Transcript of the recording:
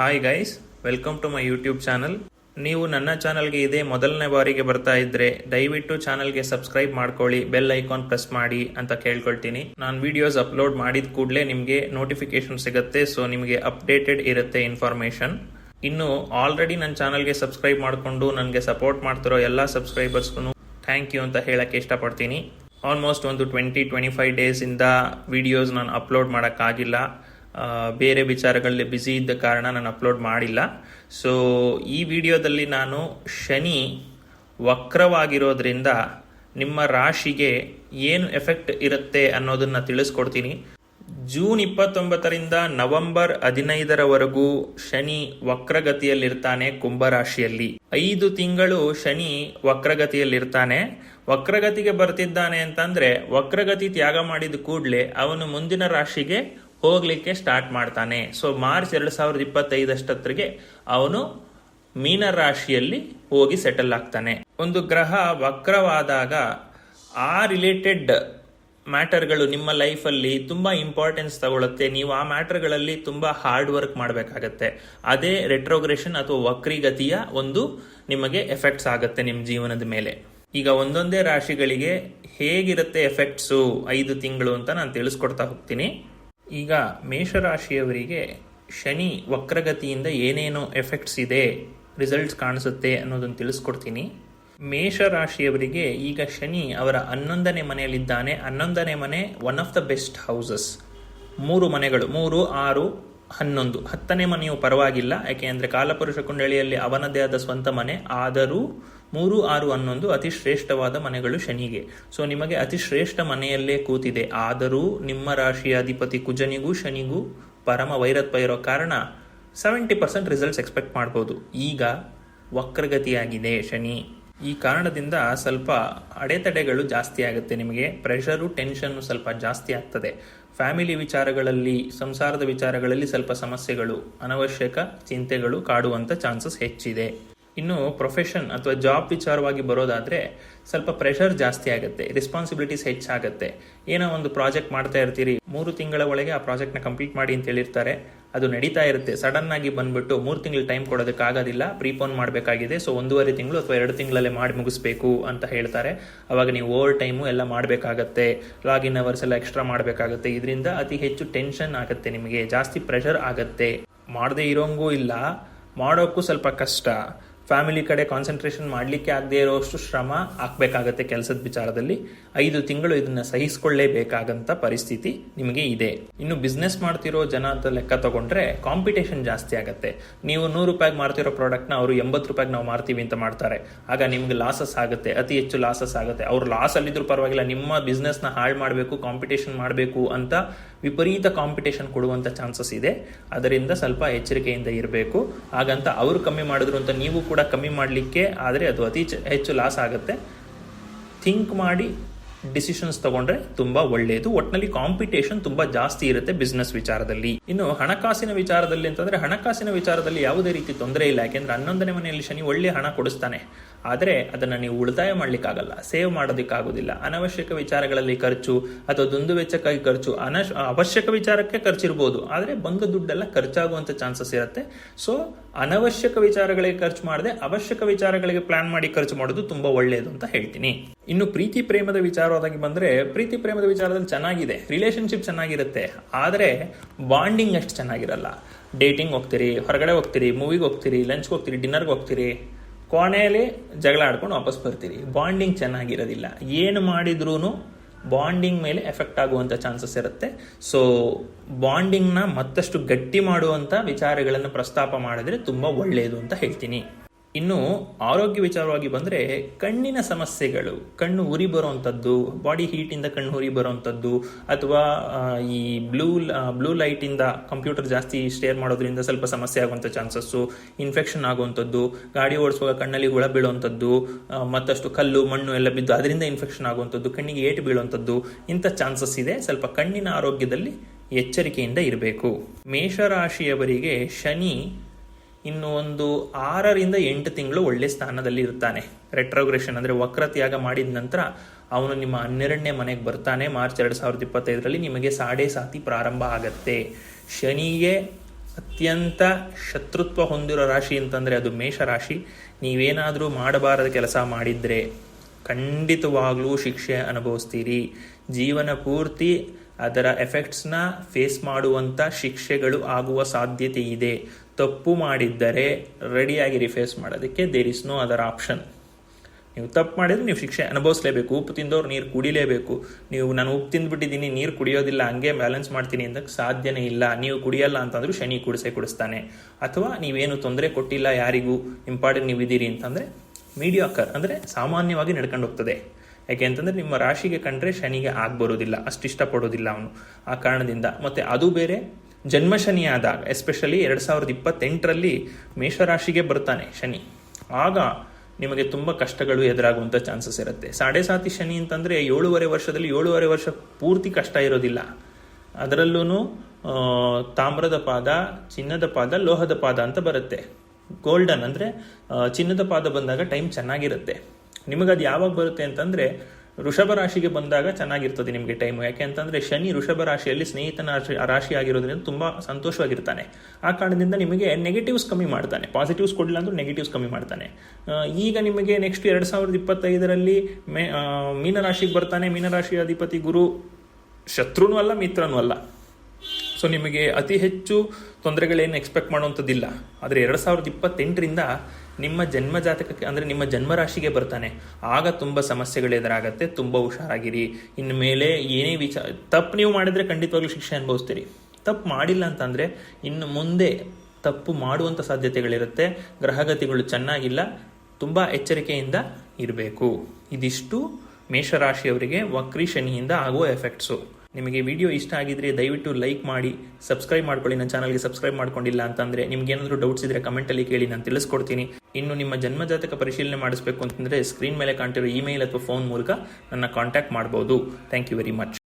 Hi guys welcome to my YouTube channel ನೀವು ನನ್ನ ಚಾನಲ್ಗೆ ಇದೇ ಮೊದಲನೇ ಬಾರಿಗೆ ಬರ್ತಾ ಇದ್ರೆ ದಯವಿಟ್ಟು ಚಾನಲ್ಗೆ ಸಬ್ಸ್ಕ್ರೈಬ್ ಮಾಡ್ಕೊಳ್ಳಿ ಬೆಲ್ ಐಕಾನ್ ಪ್ರೆಸ್ ಮಾಡಿ ಅಂತ ಕೇಳ್ಕೊಳ್ತೀನಿ. ನಾನು ವಿಡಿಯೋಸ್ ಅಪ್ಲೋಡ್ ಮಾಡಿದ ಕೂಡಲೇ ನಿಮಗೆ ನೋಟಿಫಿಕೇಶನ್ ಸಿಗುತ್ತೆ ಸೊ ನಿಮಗೆ ಅಪ್ಡೇಟೆಡ್ ಇರುತ್ತೆ ಇನ್ಫಾರ್ಮೇಶನ್ ಇನ್ನು ಆಲ್ರೆಡಿ ನನ್ನ ಚಾನಲ್ಗೆ ಸಬ್ಸ್ಕ್ರೈಬ್ ಮಾಡಿಕೊಂಡು ನನಗೆ ಸಪೋರ್ಟ್ ಮಾಡ್ತಿರೋ ಎಲ್ಲ ಸಬ್ಸ್ಕ್ರೈಬರ್ಸ್ಗೂ ಥ್ಯಾಂಕ್ ಯು ಅಂತ ಹೇಳಕ್ಕೆ ಇಷ್ಟಪಡ್ತೀನಿ. ಆಲ್ಮೋಸ್ಟ್ ಒಂದು ಟ್ವೆಂಟಿ ಟ್ವೆಂಟಿ ಫೈವ್ ಡೇಸಿಂದ ವಿಡಿಯೋಸ್ ನಾನು ಅಪ್ಲೋಡ್ ಮಾಡೋಕ್ಕಾಗಿಲ್ಲ. ಬೇರೆ ವಿಚಾರಗಳಲ್ಲಿ ಬ್ಯುಸಿ ಇದ್ದ ಕಾರಣ ನಾನು ಅಪ್ಲೋಡ್ ಮಾಡಿಲ್ಲ. ಸೊ ಈ ವಿಡಿಯೋದಲ್ಲಿ ನಾನು ಶನಿ ವಕ್ರವಾಗಿರೋದ್ರಿಂದ ನಿಮ್ಮ ರಾಶಿಗೆ ಏನು ಎಫೆಕ್ಟ್ ಇರುತ್ತೆ ಅನ್ನೋದನ್ನ ತಿಳಿಸ್ಕೊಡ್ತೀನಿ. ಜೂನ್ ಇಪ್ಪತ್ತೊಂಬತ್ತರಿಂದ ನವೆಂಬರ್ ಹದಿನೈದರವರೆಗೂ ಶನಿ ವಕ್ರಗತಿಯಲ್ಲಿರ್ತಾನೆ ಕುಂಭರಾಶಿಯಲ್ಲಿ. ಐದು ತಿಂಗಳು ಶನಿ ವಕ್ರಗತಿಯಲ್ಲಿರ್ತಾನೆ. ವಕ್ರಗತಿಗೆ ಬರ್ತಿದ್ದಾನೆ ಅಂತಂದ್ರೆ ವಕ್ರಗತಿ ತ್ಯಾಗ ಮಾಡಿದ ಕೂಡಲೇ ಅವನು ಮುಂದಿನ ರಾಶಿಗೆ ಹೋಗ್ಲಿಕ್ಕೆ ಸ್ಟಾರ್ಟ್ ಮಾಡ್ತಾನೆ. ಸೊ ಮಾರ್ಚ್ ಎರಡು ಸಾವಿರದ ಇಪ್ಪತ್ತೈದಷ್ಟೊತ್ತಿಗೆ ಅವನು ಮೀನ ರಾಶಿಯಲ್ಲಿ ಹೋಗಿ ಸೆಟಲ್ ಆಗ್ತಾನೆ. ಒಂದು ಗ್ರಹ ವಕ್ರವಾದಾಗ ಆ ರಿಲೇಟೆಡ್ ಮ್ಯಾಟರ್ಗಳು ನಿಮ್ಮ ಲೈಫಲ್ಲಿ ತುಂಬಾ ಇಂಪಾರ್ಟೆನ್ಸ್ ತಗೊಳುತ್ತೆ. ನೀವು ಆ ಮ್ಯಾಟರ್ಗಳಲ್ಲಿ ತುಂಬಾ ಹಾರ್ಡ್ ವರ್ಕ್ ಮಾಡಬೇಕಾಗತ್ತೆ. ಅದೇ ರೆಟ್ರೋಗ್ರೇಷನ್ ಅಥವಾ ವಕ್ರಿಗತಿಯ ಒಂದು ನಿಮಗೆ ಎಫೆಕ್ಟ್ಸ್ ಆಗುತ್ತೆ ನಿಮ್ಮ ಜೀವನದ ಮೇಲೆ. ಈಗ ಒಂದೊಂದೇ ರಾಶಿಗಳಿಗೆ ಹೇಗಿರುತ್ತೆ ಎಫೆಕ್ಟ್ಸು ಐದು ತಿಂಗಳು ಅಂತ ನಾನು ತಿಳಿಸ್ಕೊಡ್ತಾ ಹೋಗ್ತೀನಿ. ಈಗ ಮೇಷರಾಶಿಯವರಿಗೆ ಶನಿ ವಕ್ರಗತಿಯಿಂದ ಏನೇನು ಎಫೆಕ್ಟ್ಸ್ ಇದೆ ರಿಸಲ್ಟ್ಸ್ ಕಾಣಿಸುತ್ತೆ ಅನ್ನೋದನ್ನು ತಿಳಿಸ್ಕೊಡ್ತೀನಿ. ಮೇಷರಾಶಿಯವರಿಗೆ ಈಗ ಶನಿ ಅವರ ಹನ್ನೊಂದನೇ ಮನೆಯಲ್ಲಿದ್ದಾನೆ. ಹನ್ನೊಂದನೇ ಮನೆ one of the best houses ಮೂರು ಮನೆಗಳು, ಮೂರು, ಆರು, ಹನ್ನೊಂದು. ಹತ್ತನೇ ಮನೆಯು ಪರವಾಗಿಲ್ಲ. ಯಾಕೆ ಅಂದರೆ ಕಾಲಪುರುಷ ಕುಂಡಳಿಯಲ್ಲಿ ಅವನದೇ ಆದ ಸ್ವಂತ ಮನೆ. ಆದರೂ ಮೂರು, ಆರು, ಹನ್ನೊಂದು ಅತಿ ಶ್ರೇಷ್ಠವಾದ ಮನೆಗಳು ಶನಿಗೆ. ಸೊ, ನಿಮಗೆ ಅತಿ ಶ್ರೇಷ್ಠ ಮನೆಯಲ್ಲೇ ಕೂತಿದೆ. ಆದರೂ ನಿಮ್ಮ ರಾಶಿಯ ಅಧಿಪತಿ ಕುಜನಿಗೂ ಶನಿಗೂ ಪರಮ ವೈರತ್ವ ಇರೋ ಕಾರಣ ಸೆವೆಂಟಿ ಪರ್ಸೆಂಟ್ ರಿಸಲ್ಟ್ಸ್ ಎಕ್ಸ್ಪೆಕ್ಟ್ ಮಾಡ್ಬೋದು. ಈಗ ವಕ್ರಗತಿಯಾಗಿದೆ ಶನಿ. ಈ ಕಾರಣದಿಂದ ಸ್ವಲ್ಪ ಅಡೆತಡೆಗಳು ಜಾಸ್ತಿ ಆಗುತ್ತೆ ನಿಮಗೆ. ಪ್ರೆಷರು ಟೆನ್ಷನ್ ಸ್ವಲ್ಪ ಜಾಸ್ತಿ ಆಗ್ತದೆ. ಫ್ಯಾಮಿಲಿ ವಿಚಾರಗಳಲ್ಲಿ, ಸಂಸಾರದ ವಿಚಾರಗಳಲ್ಲಿ ಸ್ವಲ್ಪ ಸಮಸ್ಯೆಗಳು, ಅನವಶ್ಯಕ ಚಿಂತೆಗಳು ಕಾಡುವಂತ ಚಾನ್ಸಸ್ ಹೆಚ್ಚಿದೆ. ಇನ್ನು ಪ್ರೊಫೆಷನ್ ಅಥವಾ ಜಾಬ್ ವಿಚಾರವಾಗಿ ಬರೋದಾದ್ರೆ ಸ್ವಲ್ಪ ಪ್ರೆಷರ್ ಜಾಸ್ತಿ ಆಗುತ್ತೆ ರೆಸ್ಪಾನ್ಸಿಬಿಲಿಟೀಸ್ ಹೆಚ್ಚಾಗುತ್ತೆ. ಏನೋ ಒಂದು ಪ್ರಾಜೆಕ್ಟ್ ಮಾಡ್ತಾ ಇರ್ತೀರಿ, ಮೂರು ತಿಂಗಳ ಒಳಗೆ ಆ ಪ್ರಾಜೆಕ್ಟ್ನ ಕಂಪ್ಲೀಟ್ ಮಾಡಿ ಅಂತ ಹೇಳಿರ್ತಾರೆ, ಅದು ನಡೀತಾ ಇರುತ್ತೆ. ಸಡನ್ ಆಗಿ ಬಂದ್ಬಿಟ್ಟು ಮೂರು ತಿಂಗಳು ಟೈಮ್ ಕೊಡೋದಕ್ಕಾಗೋದಿಲ್ಲ ಪ್ರೀಪೋನ್ ಮಾಡಬೇಕಾಗಿದೆ ಸೊ ಒಂದೂವರೆ ತಿಂಗಳು ಅಥವಾ ಎರಡು ತಿಂಗಳಲ್ಲೇ ಮಾಡಿ ಮುಗಿಸ್ಬೇಕು ಅಂತ ಹೇಳ್ತಾರೆ. ಅವಾಗ ನೀವು ಓವರ್ ಟೈಮು ಎಲ್ಲ ಮಾಡಬೇಕಾಗತ್ತೆ ಲಾಗಿನ್ ಅವರ್ಸ್ ಎಲ್ಲ ಎಕ್ಸ್ಟ್ರಾ ಮಾಡಬೇಕಾಗತ್ತೆ. ಇದರಿಂದ ಅತಿ ಹೆಚ್ಚು ಟೆನ್ಷನ್ ಆಗುತ್ತೆ ನಿಮಗೆ, ಜಾಸ್ತಿ ಪ್ರೆಷರ್ ಆಗುತ್ತೆ. ಮಾಡದೇ ಇರೋಂಗೂ ಇಲ್ಲ, ಮಾಡೋಕ್ಕೂ ಸ್ವಲ್ಪ ಕಷ್ಟ. ಫ್ಯಾಮಿಲಿ ಕಡೆ ಕಾನ್ಸಂಟ್ರೇಷನ್ ಮಾಡಲಿಕ್ಕೆ ಆಗದೆ ಇರೋಷ್ಟು ಶ್ರಮ ಹಾಕಬೇಕಾಗತ್ತೆ ಕೆಲಸದ ವಿಚಾರದಲ್ಲಿ. ಐದು ತಿಂಗಳು ಇದನ್ನ ಸಹಿಸಿಕೊಳ್ಳೇಬೇಕಾಗಂತ ಪರಿಸ್ಥಿತಿ ನಿಮಗೆ ಇದೆ. ಇನ್ನು ಬಿಸ್ನೆಸ್ ಮಾಡ್ತಿರೋ ಜನ ಅಂತ ಲೆಕ್ಕ ತಗೊಂಡ್ರೆ ಕಾಂಪಿಟೇಷನ್ ಜಾಸ್ತಿ ಆಗುತ್ತೆ. ನೀವು ನೂರು ರೂಪಾಯಿಗೆ ಮಾರ್ತಿರೋ ಪ್ರಾಡಕ್ಟ್ನ ಅವರು ಎಂಬತ್ತು ರೂಪಾಯಿಗೆ ನಾವು ಮಾರ್ತೀವಿ ಅಂತ ಮಾಡ್ತಾರೆ. ಆಗ ನಿಮ್ಗೆ ಲಾಸಸ್ ಆಗುತ್ತೆ, ಅತಿ ಹೆಚ್ಚು ಲಾಸಸ್ ಆಗುತ್ತೆ. ಅವ್ರು ಲಾಸ್ ಅಲ್ಲಿದ್ರು ಪರವಾಗಿಲ್ಲ, ನಿಮ್ಮ ಬಿಸ್ನೆಸ್ನ ಹಾಳು ಮಾಡಬೇಕು ಕಾಂಪಿಟೇಷನ್ ಮಾಡಬೇಕು ಅಂತ ವಿಪರೀತ ಕಾಂಪಿಟೇಷನ್ ಕೊಡುವಂಥ ಚಾನ್ಸಸ್ ಇದೆ. ಅದರಿಂದ ಸ್ವಲ್ಪ ಎಚ್ಚರಿಕೆಯಿಂದ ಇರಬೇಕು. ಹಾಗಂತ ಅವರು ಕಮ್ಮಿ ಮಾಡಿದ್ರು ಅಂತ ನೀವು ಕೂಡ ಕಮ್ಮಿ ಮಾಡಲಿಕ್ಕೆ ಆದರೆ ಅದು ಅತಿ ಹೆಚ್ಚು ಲಾಸ್ ಆಗುತ್ತೆ. ಥಿಂಕ್ ಮಾಡಿ ಡಿಸಿಷನ್ಸ್ ತಗೊಂಡ್ರೆ ತುಂಬಾ ಒಳ್ಳೆಯದು ಒಟ್ಟಿನಲ್ಲಿ ಕಾಂಪಿಟೇಷನ್ ತುಂಬಾ ಜಾಸ್ತಿ ಇರುತ್ತೆ ಬಿಸ್ನೆಸ್ ವಿಚಾರದಲ್ಲಿ. ಇನ್ನು ಹಣಕಾಸಿನ ವಿಚಾರದಲ್ಲಿ ಅಂತಂದ್ರೆ ಹಣಕಾಸಿನ ವಿಚಾರದಲ್ಲಿ ಯಾವುದೇ ರೀತಿ ತೊಂದರೆ ಇಲ್ಲ. ಯಾಕೆಂದ್ರೆ ಹನ್ನೊಂದನೇ ಮನೆಯಲ್ಲಿ ಶನಿ ಒಳ್ಳೆ ಹಣ ಕೊಡಿಸ್ತಾನೆ. ಆದರೆ ಅದನ್ನ ನೀವು ಉಳಿತಾಯ ಮಾಡ್ಲಿಕ್ಕಾಗಲ್ಲ. ಸೇವ್ ಮಾಡೋದಕ್ಕಾಗೋದಿಲ್ಲ. ಅನವಶ್ಯಕ ವಿಚಾರಗಳಲ್ಲಿ ಖರ್ಚು ಅಥವಾ ದುಂದು ವೆಚ್ಚಕ್ಕಾಗಿ ಖರ್ಚು ಅನಶ್, ಅವಶ್ಯಕ ವಿಚಾರಕ್ಕೆ ಖರ್ಚಿರ್ಬೋದು. ಆದರೆ ಬಂದ ದುಡ್ಡೆಲ್ಲ ಖರ್ಚಾಗುವಂಥ ಚಾನ್ಸಸ್ ಇರುತ್ತೆ. ಸೊ, ಅನವಶ್ಯಕ ವಿಚಾರಗಳಿಗೆ ಖರ್ಚು ಮಾಡದೆ ಅವಶ್ಯಕ ವಿಚಾರಗಳಿಗೆ ಪ್ಲಾನ್ ಮಾಡಿ ಖರ್ಚು ಮಾಡೋದು ತುಂಬಾ ಒಳ್ಳೆಯದು ಅಂತ ಹೇಳ್ತೀನಿ. ಇನ್ನು ಪ್ರೀತಿ ಪ್ರೇಮದ ವಿಚಾರವಾಗಿ ಬಂದ್ರೆ ಪ್ರೀತಿ ಪ್ರೇಮದ ವಿಚಾರದಲ್ಲಿ ಚೆನ್ನಾಗಿದೆ ರಿಲೇಶನ್ಶಿಪ್ ಚೆನ್ನಾಗಿರುತ್ತೆ, ಆದರೆ ಬಾಂಡಿಂಗ್ ಅಷ್ಟು ಚೆನ್ನಾಗಿರಲ್ಲ. ಡೇಟಿಂಗ್ ಹೋಗ್ತೀರಿ, ಹೊರಗಡೆ ಹೋಗ್ತೀರಿ ಮೂವಿಗೆ ಹೋಗ್ತೀರಿ ಲಂಚ್ಗೆ ಹೋಗ್ತೀರಿ ಡಿನ್ನರ್ಗೆ ಹೋಗ್ತೀರಿ ಕೋಣೆಯಲ್ಲಿ ಜಗಳ ಆಡ್ಕೊಂಡು ವಾಪಸ್ ಬರ್ತೀರಿ. ಬಾಂಡಿಂಗ್ ಚೆನ್ನಾಗಿರೋದಿಲ್ಲ. ಏನು ಮಾಡಿದ್ರೂ ಬಾಂಡಿಂಗ್ ಮೇಲೆ ಎಫೆಕ್ಟ್ ಆಗುವಂತ ಚಾನ್ಸಸ್ ಇರುತ್ತೆ. ಸೊ ಬಾಂಡಿಂಗ್ನ ಮತ್ತಷ್ಟು ಗಟ್ಟಿ ಮಾಡುವಂಥ ವಿಚಾರಗಳನ್ನು ಪ್ರಸ್ತಾಪ ಮಾಡಿದ್ರೆ ತುಂಬಾ ಒಳ್ಳೆಯದು ಅಂತ ಹೇಳ್ತೀನಿ. ಇನ್ನು ಆರೋಗ್ಯ ವಿಚಾರವಾಗಿ ಬಂದರೆ ಕಣ್ಣಿನ ಸಮಸ್ಯೆಗಳು, ಕಣ್ಣು ಉರಿ ಬರುವಂಥದ್ದು ಬಾಡಿ ಹೀಟಿಂದ ಕಣ್ಣು ಉರಿ ಬರುವಂಥದ್ದು ಅಥವಾ ಈ ಬ್ಲೂ ಬ್ಲೂ ಲೈಟಿಂದ ಕಂಪ್ಯೂಟರ್ ಜಾಸ್ತಿ ಸ್ಟೇರ್ ಮಾಡೋದ್ರಿಂದ ಸ್ವಲ್ಪ ಸಮಸ್ಯೆ ಆಗುವಂಥ ಚಾನ್ಸಸ್ಸು ಇನ್ಫೆಕ್ಷನ್ ಆಗುವಂಥದ್ದು ಗಾಡಿ ಓಡಿಸುವಾಗ ಕಣ್ಣಲ್ಲಿ ಹುಳ ಬೀಳುವಂಥದ್ದು ಮತ್ತಷ್ಟು ಕಲ್ಲು, ಮಣ್ಣು ಎಲ್ಲ ಬಿದ್ದು ಅದರಿಂದ ಇನ್ಫೆಕ್ಷನ್ ಆಗುವಂಥದ್ದು ಕಣ್ಣಿಗೆ ಏಟು ಬೀಳುವಂಥದ್ದು ಇಂಥ ಚಾನ್ಸಸ್ ಇದೆ. ಸ್ವಲ್ಪ ಕಣ್ಣಿನ ಆರೋಗ್ಯದಲ್ಲಿ ಎಚ್ಚರಿಕೆಯಿಂದ ಇರಬೇಕು. ಮೇಷರಾಶಿಯವರಿಗೆ ಶನಿ ಇನ್ನು ಒಂದು ಆರರಿಂದ ಎಂಟು ತಿಂಗಳು ಒಳ್ಳೆ ಸ್ಥಾನದಲ್ಲಿ ಇರ್ತಾನೆ. ರೆಟ್ರೋಗ್ರೇಷನ್ ಅಂದ್ರೆ ವಕ್ರತ್ಯಾಗ ಮಾಡಿದ ನಂತರ ಅವನು ನಿಮ್ಮ ಹನ್ನೆರಡನೇ ಮನೆಗೆ ಬರ್ತಾನೆ. ಮಾರ್ಚ್ ಎರಡು ಸಾವಿರದ ಇಪ್ಪತ್ತೈದರಲ್ಲಿ ನಿಮಗೆ ಸಾಡೆ ಸಾತಿ ಪ್ರಾರಂಭ ಆಗತ್ತೆ. ಶನಿಗೆ ಅತ್ಯಂತ ಶತ್ರುತ್ವ ಹೊಂದಿರೋ ರಾಶಿ ಅಂತಂದರೆ ಅದು ಮೇಷರಾಶಿ. ನೀವೇನಾದರೂ ಮಾಡಬಾರದ ಕೆಲಸ ಮಾಡಿದರೆ ಖಂಡಿತವಾಗ್ಲೂ ಶಿಕ್ಷೆ ಅನುಭವಿಸ್ತೀರಿ. ಜೀವನ ಪೂರ್ತಿ ಅದರ ಎಫೆಕ್ಟ್ಸ್ನ ಫೇಸ್ ಮಾಡುವಂಥ ಶಿಕ್ಷೆಗಳು ಆಗುವ ಸಾಧ್ಯತೆ ಇದೆ ತಪ್ಪು ಮಾಡಿದ್ದರೆ ರೆಡಿಯಾಗಿ ರಿಫೇಸ್ ಮಾಡೋದಕ್ಕೆ there is no other option ನೀವು ತಪ್ಪು ಮಾಡಿದ್ರೆ ನೀವು ಶಿಕ್ಷೆ ಅನುಭವಿಸ್ಲೇಬೇಕು. ಉಪ್ಪು ತಿಂದವ್ರು ನೀರು ಕುಡಿಲೇಬೇಕು. ನೀವು ನಾನು ಉಪ್ಪು ತಿಂದ್ಬಿಟ್ಟಿದ್ದೀನಿ, ನೀರು ಕುಡಿಯೋದಿಲ್ಲ, ಹಂಗೆ ಬ್ಯಾಲೆನ್ಸ್ ಮಾಡ್ತೀನಿ ಅಂತಕ್ಕೆ ಸಾಧ್ಯನೇ ಇಲ್ಲ. ನೀವು ಕುಡಿಯಲ್ಲ ಅಂತಂದ್ರೂ ಶನಿ ಕುಡಿಸೇ ಕುಡಿಸ್ತಾನೆ. ಅಥವಾ ನೀವೇನು ತೊಂದರೆ ಕೊಟ್ಟಿಲ್ಲ ಯಾರಿಗೂ, ಇಂಪಾರ್ಟೆಂಟ್ ನೀವು ಇದ್ದೀರಿ ಅಂತಂದರೆ ಮೀಡಿಯಾಕರ್ ಅಂದರೆ ಸಾಮಾನ್ಯವಾಗಿ ನಡ್ಕೊಂಡು ಹೋಗ್ತದೆ. ಯಾಕೆ ಅಂತಂದರೆ ನಿಮ್ಮ ರಾಶಿಗೆ ಕಂಡ್ರೆ ಶನಿಗೆ ಆಗ್ಬರೋದಿಲ್ಲ ಅಷ್ಟು ಇಷ್ಟಪಡೋದಿಲ್ಲ ಅವನು. ಆ ಕಾರಣದಿಂದ ಮತ್ತೆ ಅದು ಬೇರೆ, ಜನ್ಮ ಶನಿ ಆದಾಗ ಎಸ್ಪೆಷಲಿ ಎರಡು ಸಾವಿರದ ಇಪ್ಪತ್ತೆಂಟರಲ್ಲಿ ಮೇಷರಾಶಿಗೆ ಬರ್ತಾನೆ ಶನಿ. ಆಗ ನಿಮಗೆ ತುಂಬ ಕಷ್ಟಗಳು ಎದುರಾಗುವಂಥ ಚಾನ್ಸಸ್ ಇರುತ್ತೆ. ಸಾಡೆ ಸಾತಿ ಶನಿ ಅಂತಂದರೆ ಏಳುವರೆ ವರ್ಷದಲ್ಲಿ ಏಳುವರೆ ವರ್ಷ ಪೂರ್ತಿ ಕಷ್ಟ ಇರೋದಿಲ್ಲ. ಅದರಲ್ಲೂ ತಾಮ್ರದ ಪಾದ, ಚಿನ್ನದ ಪಾದ, ಲೋಹದ ಪಾದ ಅಂತ ಬರುತ್ತೆ. ಗೋಲ್ಡನ್ ಅಂದರೆ ಚಿನ್ನದ ಪಾದ ಬಂದಾಗ ಟೈಮ್ ಚೆನ್ನಾಗಿರುತ್ತೆ. ನಿಮಗೆ ಅದು ಯಾವಾಗ ಬರುತ್ತೆ ಅಂತಂದರೆ ವೃಷಭ ರಾಶಿಗೆ ಬಂದಾಗ ಚೆನ್ನಾಗಿರ್ತದೆ ನಿಮಗೆ ಟೈಮು ಯಾಕೆ ಅಂತಂದರೆ ಶನಿ ವೃಷಭ ರಾಶಿಯಲ್ಲಿ ಸ್ನೇಹಿತನ ರಾಶಿ ರಾಶಿ ಆಗಿರೋದ್ರಿಂದ ತುಂಬ ಸಂತೋಷವಾಗಿರ್ತಾನೆ. ಆ ಕಾರಣದಿಂದ ನಿಮಗೆ ನೆಗೆಟಿವ್ಸ್ ಕಮ್ಮಿ ಮಾಡ್ತಾನೆ. ಪಾಸಿಟಿವ್ಸ್ ಕೊಡಲಿಲ್ಲ ಅಂದ್ರೆ ನೆಗೆಟಿವ್ಸ್ ಕಮ್ಮಿ ಮಾಡ್ತಾನೆ. ಈಗ ನಿಮಗೆ ನೆಕ್ಸ್ಟ್ ಎರಡು ಸಾವಿರದ ಇಪ್ಪತ್ತೈದರಲ್ಲಿ ಮೇ ಮೀನರಾಶಿಗೆ ಬರ್ತಾನೆ. ಮೀನರಾಶಿ ಅಧಿಪತಿ ಗುರು ಶತ್ರುನೂ ಅಲ್ಲ, ಮಿತ್ರನೂ ಅಲ್ಲ. ಸೊ ನಿಮಗೆ ಅತಿ ಹೆಚ್ಚು ತೊಂದರೆಗಳೇನು ಎಕ್ಸ್ಪೆಕ್ಟ್ ಮಾಡುವಂಥದ್ದಿಲ್ಲ. ಆದರೆ ಎರಡು ಸಾವಿರದ ಇಪ್ಪತ್ತೆಂಟರಿಂದ ನಿಮ್ಮ ಜನ್ಮ ಜಾತಕಕ್ಕೆ ಅಂದರೆ ನಿಮ್ಮ ಜನ್ಮ ರಾಶಿಗೆ ಬರ್ತಾನೆ. ಆಗ ತುಂಬ ಸಮಸ್ಯೆಗಳು ಎದುರಾಗತ್ತೆ, ತುಂಬ ಹುಷಾರಾಗಿರಿ. ಇನ್ನು ಮೇಲೆ ಏನೇ ವಿಚಾರ ತಪ್ಪು ನೀವು ಮಾಡಿದರೆ ಖಂಡಿತವಾಗ್ಲೂ ಶಿಕ್ಷೆ ಅನುಭವಿಸ್ತೀರಿ. ತಪ್ಪು ಮಾಡಿಲ್ಲ ಅಂತಂದರೆ ಇನ್ನು ಮುಂದೆ ತಪ್ಪು ಮಾಡುವಂಥ ಸಾಧ್ಯತೆಗಳಿರುತ್ತೆ. ಗ್ರಹಗತಿಗಳು ಚೆನ್ನಾಗಿಲ್ಲ, ತುಂಬ ಎಚ್ಚರಿಕೆಯಿಂದ ಇರಬೇಕು. ಇದಿಷ್ಟು ಮೇಷರಾಶಿಯವರಿಗೆ ವಕ್ರಿ ಶನಿಯಿಂದ ಆಗುವ ಎಫೆಕ್ಟ್ಸು ನಿಮಗೆ ವಿಡಿಯೋ ಇಷ್ಟ ಆಗಿದ್ರೆ ದಯವಿಟ್ಟು ಲೈಕ್ ಮಾಡಿ, ಸಬ್ಸ್ಕ್ರೈಬ್ ಮಾಡ್ಕೊಳ್ಳಿ. ನನ್ನ ಚಾನಲ್ಗೆ ಸಬ್ಸ್ಕ್ರೈಬ್ ಮಾಡ್ಕೊಂಡಿಲ್ಲ ಅಂತಂದ್ರೆ ನಿಮ್ಗೆ ಏನಾದರೂ ಡೌಟ್ಸ್ ಇದ್ದರೆ ಕಮೆಂಟಲ್ಲಿ ಕೇಳಿ, ನಾನು ತಿಳಿಸ್ಕೊಡ್ತೀನಿ. ಇನ್ನು ನಿಮ್ಮ ಜನ್ಮಜಾತಕ ಪರಿಶೀಲನೆ ಮಾಡಿಸ್ಬೇಕು ಅಂತಂದ್ರೆ ಸ್ಕ್ರೀನ್ ಮೇಲೆ ಕಾಣ್ತಿರೋ ಇಮೇಲ್ ಅಥವಾ ಫೋನ್ ಮೂಲಕ ನನ್ನ ಕಾಂಟ್ಯಾಕ್ಟ್ ಮಾಡ್ಬೋದು. Thank you very much